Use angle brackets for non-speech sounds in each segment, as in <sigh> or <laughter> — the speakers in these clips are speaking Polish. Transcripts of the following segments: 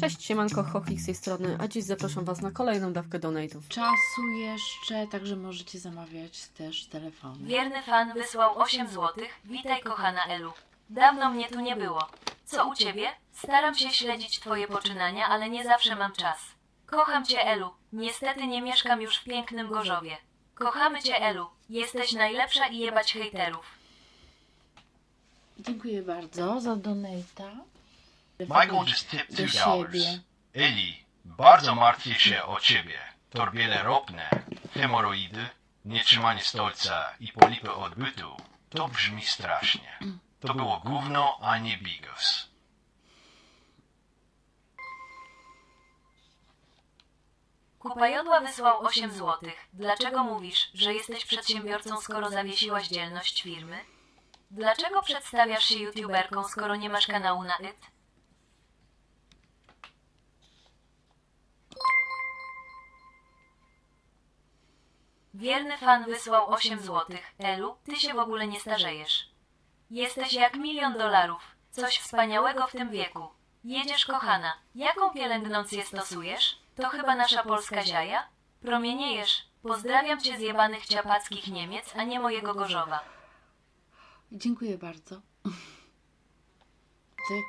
Cześć, siemanko, Chochik z tej strony, a dziś zapraszam Was na kolejną dawkę donate'ów. czasu jeszcze, także możecie zamawiać też telefony. Wierny fan wysłał 8 złotych. Witaj kochana Elu. Dawno mnie tu nie było. Co u ciebie? Staram się śledzić twoje poczynania, ale nie zawsze mam czas. Kocham cię Elu. Niestety nie mieszkam już w pięknym Gorzowie. Kochamy cię Elu. Jesteś najlepsza i jebać hejterów. Dziękuję bardzo za donata. Michael just tipped two dollars. Eli, bardzo martwię się o ciebie. Torbiele ropne, hemoroidy, nietrzymanie stolca i polipy odbytu. To brzmi strasznie. To było gówno, a nie bigos. Kupajodła wysłał 8 złotych. Dlaczego mówisz, że jesteś przedsiębiorcą, skoro zawiesiłaś dzielność firmy? Dlaczego przedstawiasz się youtuberką, skoro nie masz kanału na IT? Wierny fan wysłał 8 złotych. Elu, ty się w ogóle nie starzejesz. Jesteś jak milion dolarów. Coś wspaniałego w tym wieku. Jedziesz kochana. Jaką pielęgnację stosujesz? To chyba nasza polska ziaja? Promieniejesz. Pozdrawiam cię z jebanych ciapackich Niemiec, a nie mojego Gorzowa. Dziękuję bardzo. Ty,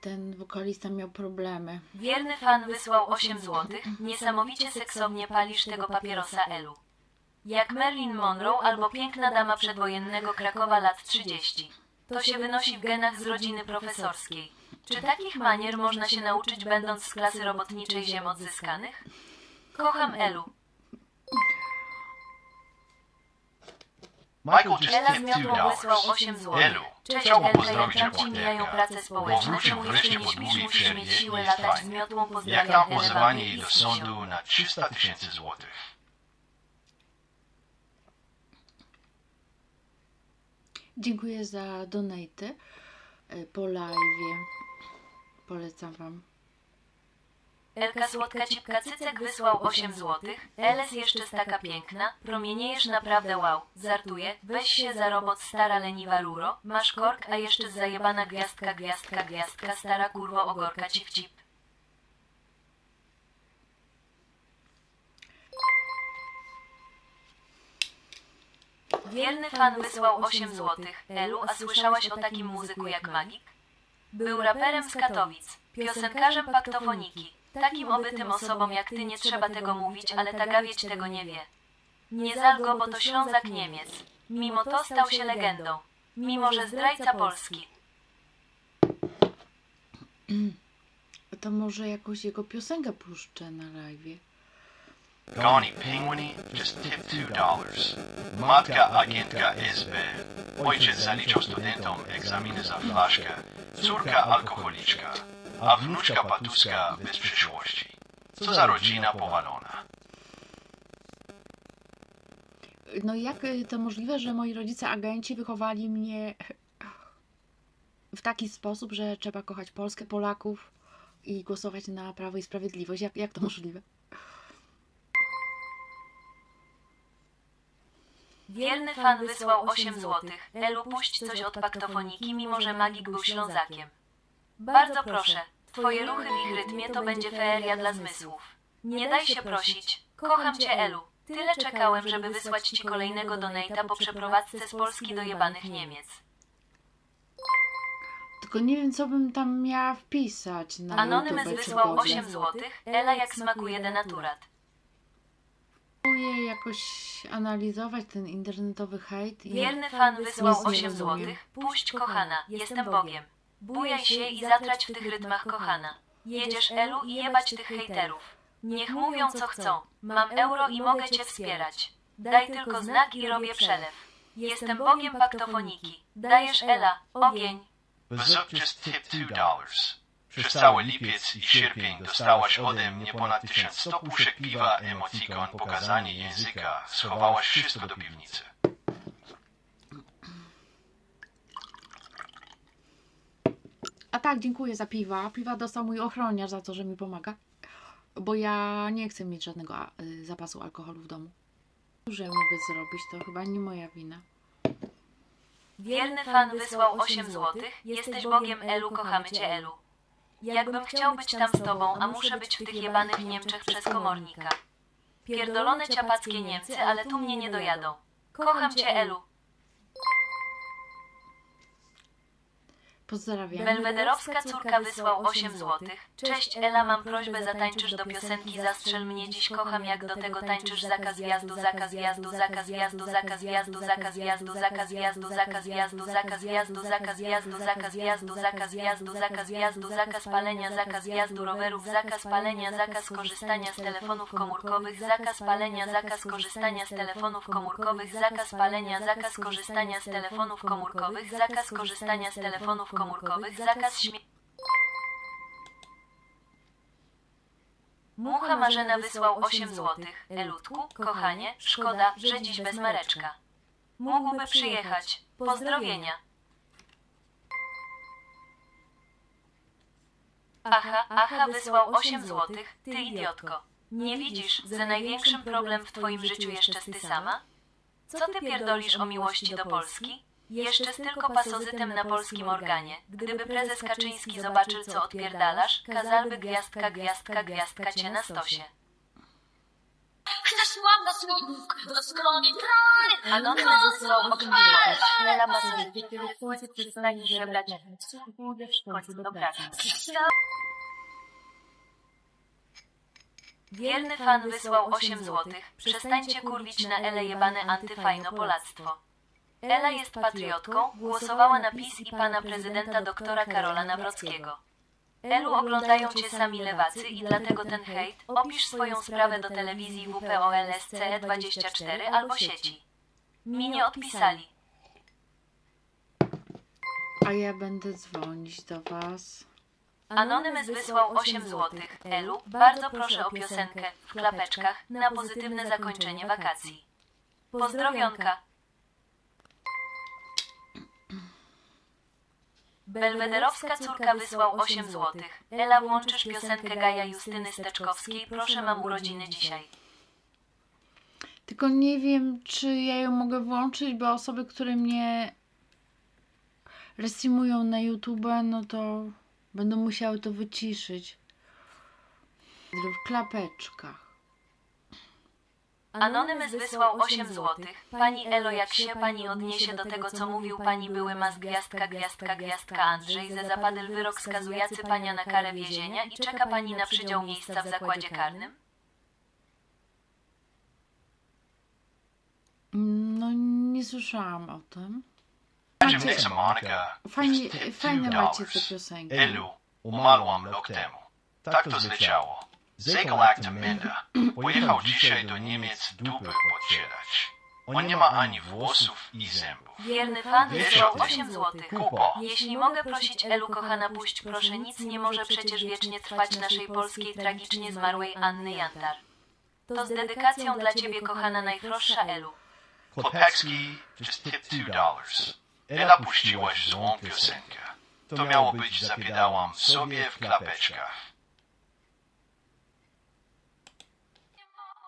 ten wokalista miał problemy. Wierny fan wysłał 8 złotych. Niesamowicie seksownie palisz tego papierosa Elu. Jak Marilyn Monroe albo piękna dama przedwojennego Krakowa lat 30. To się wynosi w genach z rodziny profesorskiej. Czy takich manier można się nauczyć będąc z klasy robotniczej ziem odzyskanych? Kocham Elu. Michael just Ela z two miotłą wysłał dollars. 8 złotych. Elu, Cześć chciałbym Elka, pozdrowić jak tam ci mijają prace bo społeczne, wrócił czemu wreszcie nie po śpisz, długiej musisz przerwie mieć i latać z fajnie. Jak pozdrawiam tam Elę pozwanie jej do sądu na 300 tysięcy złotych. Dziękuję za donaty e, po live. Polecam Wam. Elka Słodka Cipka Cycek wysłał 8 złotych. Eles jeszcze taka piękna. Promieniejesz naprawdę wow. Zartuję. Weź się za robot stara leniwa ruro. Masz kork, a jeszcze zajebana gwiazdka, gwiazdka, gwiazdka, stara kurwo ogorka cip cip. Wierny fan wysłał 8 złotych. Elu, a słyszałaś o takim muzyku jak Magik? Był raperem z Katowic, piosenkarzem paktofoniki. Takim obytym osobom jak ty nie trzeba tego mówić, ale ta gawieć tego nie wie. Nie zal go, bo to Ślązak Niemiec. Mimo to stał się legendą. Mimo, że zdrajca Polski. To może jakąś jego piosenkę puszczę na live. Goni Penguini just two dollars. Matka agentka SB. Ojciec zaliczał studentom egzaminy za flaszkę. Córka alkoholiczka. A wnuczka patuska bez przyszłości. Co za rodzina powalona. No jak y, to możliwe, że moi rodzice agenci wychowali mnie w taki sposób, że trzeba kochać Polskę, Polaków i głosować na Prawo i Sprawiedliwość? Jak, jak to możliwe? Wierny fan wysłał 8 złotych. Elu, puść coś od paktofoniki, mimo że Magik był Ślązakiem. Bardzo proszę, twoje ruchy w ich rytmie to będzie feeria dla zmysłów. Nie daj się prosić. Kocham cię, Elu. Tyle czekałem, żeby wysłać ci kolejnego donata po przeprowadzce z Polski do jebanych Niemiec. Tylko nie wiem, co bym tam miała wpisać na Anonymous YouTube, wysłał Google. 8 złotych. Ela, jak smakuje denaturat. Próbuję jakoś analizować ten internetowy hejt i Wierny fan wysłał Nic nie 8 rozumiem. złotych. Puść kochana, jestem Bogiem. Bujaj się i zatrać w tych rytmach kochana. Jedziesz Elu i jebać tych hejterów. Niech mówią co chcą. Mam euro i mogę cię wspierać. Daj tylko znak i robię przelew. Jestem Bogiem paktofoniki. Dajesz Ela, ogień. Zup just tipped two dollars. Przez cały lipiec i sierpień dostałaś ode mnie ponad 1100 puszek piwa, emotikon, pokazanie języka. Schowałaś wszystko do piwnicy. A tak, dziękuję za piwa. Piwa dostał mój ochroniarz za to, że mi pomaga. Bo ja nie chcę mieć żadnego y, zapasu alkoholu w domu. Że mogę zrobić, to chyba nie moja wina. Wierny fan wysłał 8 złotych. Jesteś Bogiem Elu, kochamy cię Elu. Jakbym chciał być tam z tobą, a muszę być w tych jebanych Niemczech przez komornika. Pierdolone ciapackie Niemcy, ale tu mnie nie dojadą. Kocham cię, Elu. Pozdrawiam. Belwederowska córka wysłał 8 złotych. Cześć Ela, mam prośbę, zatańczysz do piosenki Zastrzel mnie dziś kocham, jak do tego tańczysz zakaz wjazdu, zakaz wjazdu, zakaz wjazdu, zakaz wjazdu, zakaz wjazdu, zakaz wjazdu, zakaz wjazdu, zakaz wjazdu, zakaz wjazdu, zakaz wjazdu, zakaz wjazdu, zakaz wjazdu, zakaz palenia, zakaz wjazdu rowerów, zakaz palenia, zakaz korzystania z telefonów komórkowych, zakaz palenia, zakaz korzystania z telefonów komórkowych, zakaz palenia, zakaz korzystania z telefonów komórkowych, zakaz korzystania z telefonów komórkowych, zakaz śmie... Mucha Marzena wysłał 8 złotych. Elutku, kochanie, szkoda, że dziś bez Mareczka. Mógłby przyjechać. Pozdrowienia. Aha, aha, wysłał 8 złotych. Ty idiotko. Nie widzisz, że największym problem w twoim życiu jeszcze ty sama? Co ty pierdolisz o miłości do Polski? Jeszcze z tylko pasozytem na polskim organie. Gdyby prezes Kaczyński zobaczył, co odpierdalasz, kazalby gwiazdka, gwiazdka, gwiazdka cię na stosie. Chcesz na słodówk, do skroni traj, Anonymny wysłał okrzyk. Lela końcu przestanie żebrać. W końcu do pracy. Wierny fan wysłał 8 złotych. Przestańcie kurwić na Ele jebane antyfajno polactwo. Ela jest patriotką, głosowała na PiS i pana prezydenta doktora Karola Nawrockiego. Elu oglądają cię sami lewacy i dlatego ten hejt. Opisz swoją sprawę do telewizji WPOLSCE24 albo sieci. Mi nie odpisali. A ja będę dzwonić do was. Anonymous wysłał 8 złotych. Elu, bardzo proszę o piosenkę w klapeczkach na pozytywne zakończenie wakacji. Pozdrowionka. Belwederowska córka wysłał 8 złotych. Ela, włączysz piosenkę Gaja Justyny Steczkowskiej. Proszę, mam urodziny dzisiaj. Tylko nie wiem, czy ja ją mogę włączyć, bo osoby, które mnie restreamują na YouTube, no to będą musiały to wyciszyć. W klapeczkach. Anonymous wysłał 8 złotych. Pani Elo, jak się pani odniesie do tego, co mówił pani były mas gwiazdka, gwiazdka, gwiazdka Andrzej, ze zapadel wyrok skazujący pania na karę więzienia i czeka pani na przydział miejsca w zakładzie karnym? No, nie słyszałam o tym. Macie- Fajnie, fajne macie te piosenki. Elu, umarłam rok temu. Tak to zleciało. Zejkel akta Minda pojechał dzisiaj do Niemiec dupy podcierać. On nie ma ani włosów i zębów. Wierny fan wysłał o tym. 8 złotych. Kupo. Jeśli mogę prosić Elu kochana puść proszę nic nie może przecież wiecznie trwać naszej polskiej tragicznie zmarłej Anny Jantar. To z dedykacją dla ciebie kochana najfrosza Elu. Klepecki just tipped two dollars. Ela puściłaś złą piosenkę. To miało być zapiedałam sobie w klapeczkach.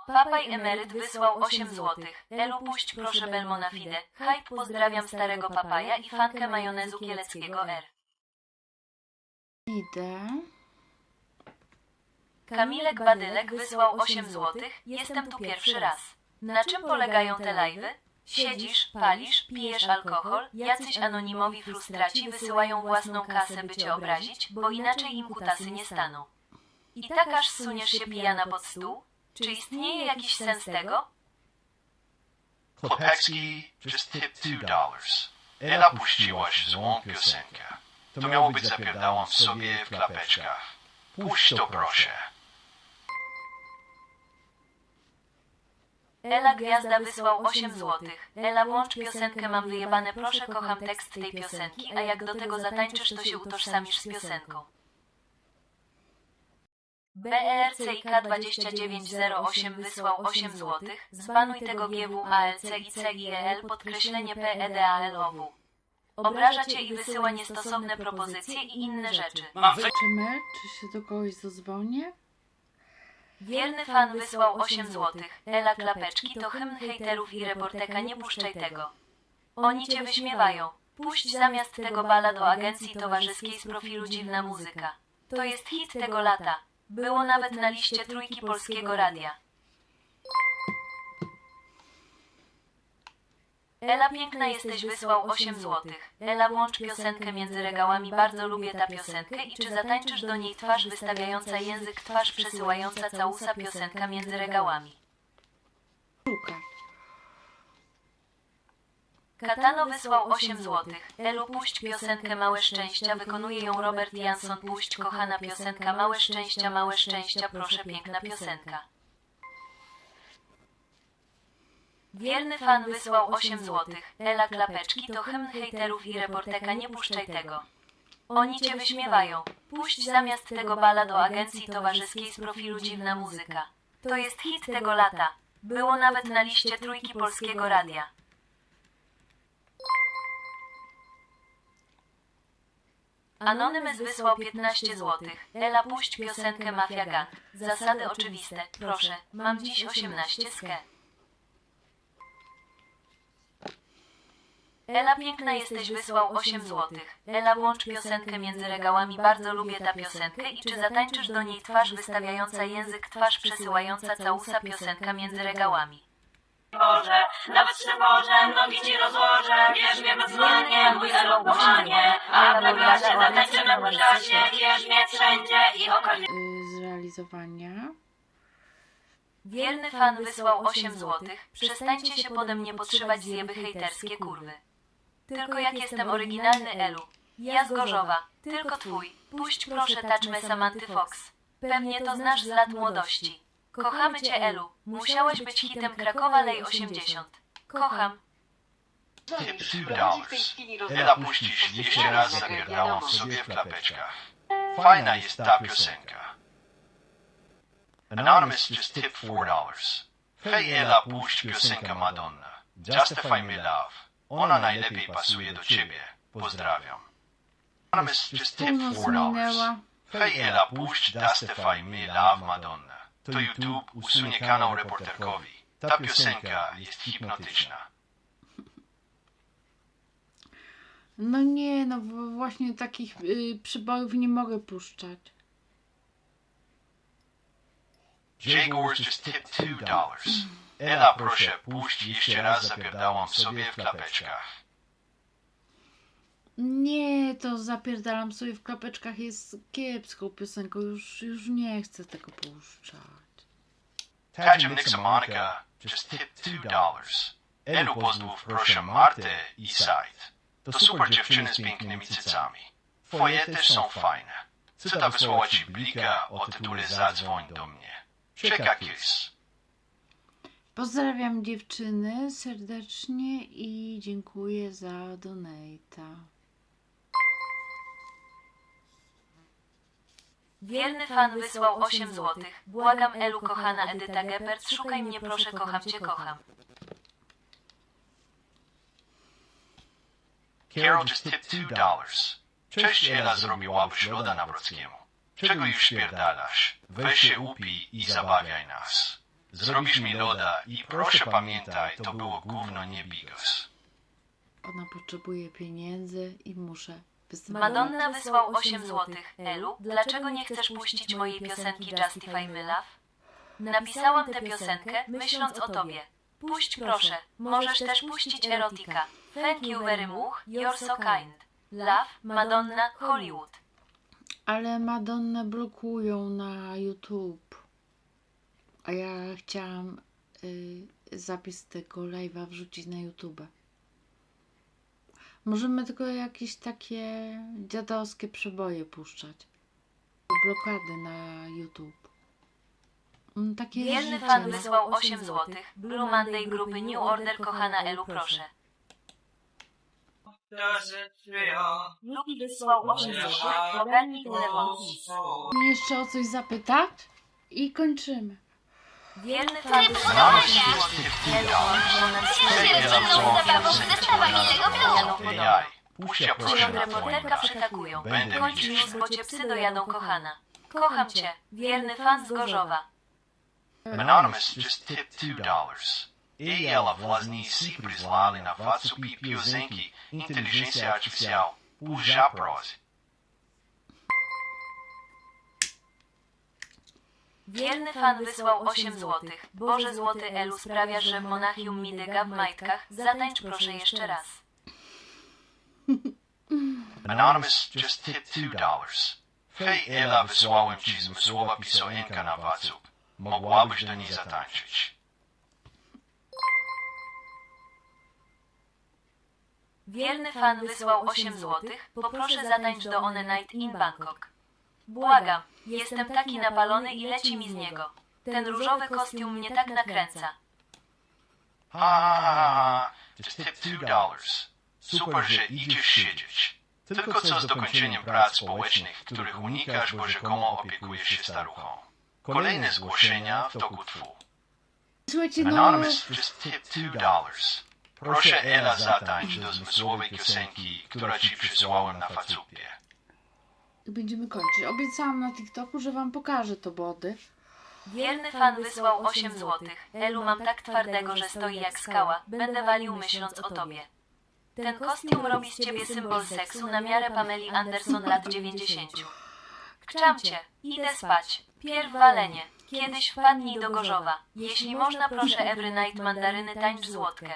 Papaj emeryt wysłał 8 złotych. Elu puść proszę Belmona Fide. Hype pozdrawiam starego papaja i fankę majonezu kieleckiego R. Idę. Kamilek Badylek wysłał 8 złotych. Jestem tu pierwszy raz. Na czym polegają te live'y? Siedzisz, palisz, pijesz alkohol, jacyś anonimowi frustraci wysyłają własną kasę, by cię obrazić, bo inaczej im kutasy nie staną. I tak aż suniesz się pijana pod stół? Czy istnieje jakiś sens tego? Klepecki just tipped two dollars. Ela puściłaś złą piosenkę. To miało być zapierdałam sobie w klapeczkach. Puść to proszę. Ela Gwiazda wysłał 8 złotych. Ela włącz piosenkę mam wyjebane proszę kocham tekst tej piosenki, a jak do tego zatańczysz to się utożsamisz z piosenką. E BERCIK2908 wysłał 8 złotych. Zbanuj tego GW ALC i CIEL podkreślenie PEDALOW. Obraża cię i wysyła niestosowne propozycje i inne rzeczy. Czymy? Czy się do kogoś zadzwonię? Wierny fan wysłał 8 złotych. Ela Klapeczki to hymn hejterów i reporteka nie puszczaj tego. Oni cię wyśmiewają. Puść zamiast tego bala do agencji towarzyskiej z profilu Dziwna Muzyka. To jest hit tego lata. Było nawet na liście trójki polskiego radia. Ela piękna jesteś wysłał 8 złotych. Ela włącz piosenkę między regałami bardzo lubię ta piosenkę i czy zatańczysz do niej twarz wystawiająca język twarz przesyłająca całusa piosenka między regałami. Szukaj. Katano wysłał 8 złotych. Elu puść piosenkę Małe Szczęścia wykonuje ją Robert Jansson puść kochana piosenka Małe Szczęścia Małe Szczęścia proszę piękna piosenka. Wierny fan wysłał 8 złotych. Ela klapeczki to hymn hejterów i reporteka nie puszczaj tego. Oni cię wyśmiewają. Puść zamiast tego bala do agencji towarzyskiej z profilu Dziwna Muzyka. To jest hit tego lata. Było nawet na liście trójki polskiego radia. Anonymous wysłał 15 złotych. Ela puść piosenkę Mafia Gang. Zasady oczywiste. Proszę, mam dziś 18 ske. Ela piękna jesteś wysłał 8 złotych. Ela włącz piosenkę między regałami bardzo lubię ta piosenkę i czy zatańczysz do niej twarz wystawiająca język twarz przesyłająca całusa piosenka między regałami. Boże, nawet się Boże, nogi ci rozłożę, wierz mnie bezwzględnie, mój elo ukochanie, a klasie zatańczymy w czasie, wierz mnie wszędzie i okazję. Y, zrealizowania. Wierny fan wysłał 8 złotych. Przestańcie się pode mnie podszywać zjeby hejterskie kurwy. Tylko jak jestem oryginalny Elu. Ja z Gorzowa. Tylko twój. Puść proszę taczmę Samanty Fox. Pewnie to znasz z lat młodości. Kochamy cię Elu. Musiałeś być hitem Krakowa Lej 80. Kocham. Tip two dollars. Ela puścisz jeszcze raz zapierdałam sobie w klapeczkach. Fajna jest ta piosenka. Anonymous just tip four dollars. Hej Ela, puść piosenkę Madonna. Justify me love. Ona najlepiej pasuje do ciebie. Pozdrawiam. Anonymous just tip Północ four dollars. Hej Ela, puść Justify me love Madonna. To YouTube usunie kanał reporterkowi. Ta piosenka jest hipnotyczna. <laughs> No nie, no właśnie takich y, przybojów nie mogę puszczać. Jagors just tip two dollars. Ela, proszę, puść jeszcze raz zapierdałam sobie w klapeczkach. Nie, to zapierdalam sobie w klapeczkach jest kiepską piosenką. Już, już nie chcę tego puszczać. Tadżim Nixa Monica just two dollars. Elu, pozdrów proszę Martę i Said. To super dziewczyny z pięknymi cycami. Twoje też są fajne. Cyta wysłała ci blika o tytule Zadzwoń do mnie. Czeka kiss. Pozdrawiam dziewczyny serdecznie i dziękuję za donata. Wierny fan wysłał 8 złotych. Błagam Elu kochana Edyta Geppert. Szukaj mnie proszę kocham cię kocham. Carol just tip two dollars. Cześć Ela zrobiłabyś loda na Brockiemu. Czego już śpierdalasz? Weź się upij i zabawiaj nas. Zrobisz mi loda i proszę pamiętaj, to było gówno nie bigos. Ona potrzebuje pieniędzy i muszę. Madonna wysłał 8 złotych. Elu, dlaczego nie chcesz puścić mojej piosenki Justify My Love? Napisałam tę piosenkę, myśląc o tobie. Puść proszę. Możesz też puścić erotika. Thank you very much, you're so kind. Love, Madonna, Hollywood. Ale Madonnę blokują na YouTube. A ja chciałam y, zapis tego live'a wrzucić na YouTube. Możemy tylko jakieś takie dziadowskie przeboje puszczać. Blokady na YouTube. Mm, Takie Wierny fan no. wysłał 8 złotych. Blue Monday grupy New Order kochana Elu proszę. Luki wysłał 8 złotych. Ogarnij telefon. Jeszcze o coś zapytać? I kończymy. Wielka Puścia proszę na przytakują. Kończy już, bo cię psy dojadą, kochana. Kocham cię, wierny fan z Gorzowa. Anonymous just tipped two dollars. E własni si na facu pi piosenki Inteligencja artificial. Puja prosi. Wierny fan wysłał 8 złotych. Boże złoty Elu sprawia, że Monachium mi dyga w majtkach. Zatańcz proszę jeszcze raz. Anonymous just tip two dollars. Hej Ela, wysłałem ci zmysłowa pisoenka na WhatsApp. Mogłabyś do niej zatańczyć. Wierny fan wysłał 8 złotych. Poproszę zatańcz do On a Night in Bangkok. Błagam, jestem taki napalony i leci mi z niego. Ten różowy kostium mnie tak nakręca. Ha, ha, ha, ha. Just tip two dollars. Super, że idziesz siedzieć. Tylko co z dokończeniem prac społecznych, których unikasz, bo rzekomo opiekujesz się staruchą. Kolejne zgłoszenia w toku twu. Słuchajcie, no... Anonymous just tip two dollars. Proszę Ela zatańcz do zmysłowej piosenki, która ci przysłałem na facupie. Będziemy kończyć. Obiecałam na TikToku, że wam pokażę to body. Wierny fan wysłał 8 złotych. Elu mam tak twardego, że stoi jak skała. Będę walił myśląc o tobie. Ten kostium robi z ciebie symbol seksu na miarę Pameli Anderson lat 90. Kczam cię, idę spać. Pierw walenie. Kiedyś wpadnij do Gorzowa. Jeśli można proszę Every Night mandaryny tańcz złotkę.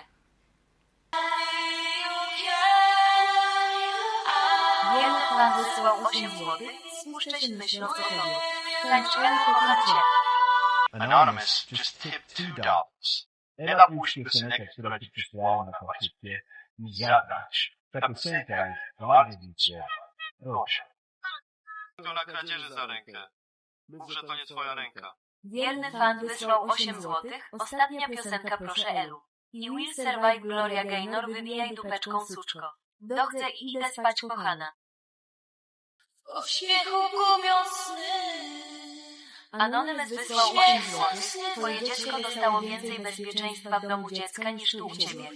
Wierny fan wysłał 8 złotych. Spuszczę się myśląc o tobie. Tańcz Elu kocham cię. Anonymous just tip two dollars. Ela puść piosenkę, która ci przysłałem na facupie. Mi zadać. Ta piosenka jest bardzo widzicie. Proszę. To na kradzieży za rękę. Mów, że to nie twoja ręka. Wierny fan wysłał 8 złotych. Ostatnia piosenka proszę Elu. I will survive Gloria Gaynor wybijaj dupeczką suczko. Dochcę i idę spać kochana. W śmiechu gubią sny. Anonymous wysłał 8 złotych. Twoje dziecko dostało więcej bezpieczeństwa w domu dziecka niż tu u ciebie.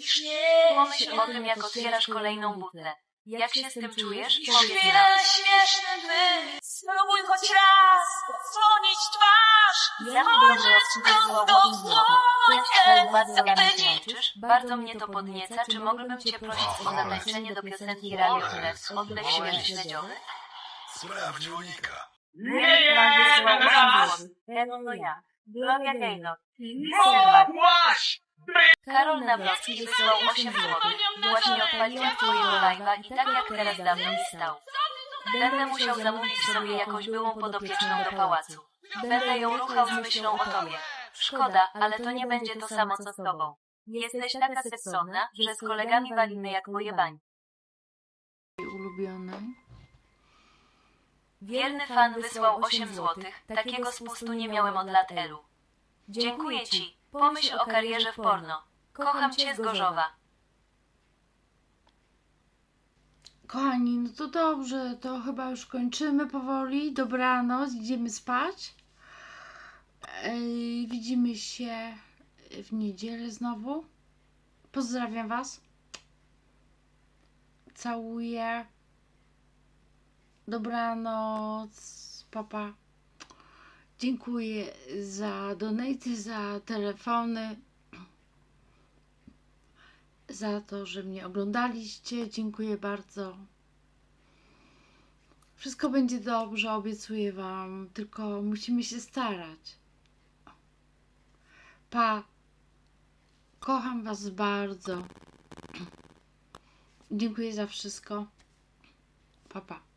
Pomyśl o tym, jak otwierasz kolejną butlę. Jak się z tym czujesz? Powiedz nam. Chwilę śmieszny by. Spróbuj choć raz odsłonić twarz. Dąbrowski wysłał 8 złotych. Cześć, Elu, bardzo mnie to podnieca. Czy mógłbym cię prosić o zatańczenie do piosenki Radio Flex? Oddech świeży śledziowy? Sprawdź unika. Wierny fan wysłał 8 złotych. Elu, no ja. Gloria Gaynor. Karol Nawrocki wysłał 8 złotych. Właśnie odpaliłem twojego live'a i tak jak teraz dawno mi stał. Będę musiał zamówić sobie jakąś byłą podopieczną do pałacu. Będę ją ruchał z myślą o tobie. Szkoda, ale to nie będzie to samo co z tobą. Jesteś taka seksowna, że z kolegami walimy jak moje bań. Ulubionej. Wierny fan wysłał 8 złotych. Takiego spustu nie miałem od lat Elu. Dziękuję ci. Pomyśl o karierze w porno. Kocham cię z Gorzowa. Kochani, no to dobrze, to chyba już kończymy powoli. Dobranoc, idziemy spać. Ej, widzimy się w niedzielę znowu. Pozdrawiam Was. Całuję. Dobranoc, papa. Dziękuję za donaty, za telefony, za to, że mnie oglądaliście. Dziękuję bardzo. Wszystko będzie dobrze, obiecuję Wam, tylko musimy się starać. Pa. Kocham Was bardzo. Dziękuję za wszystko. Pa, pa.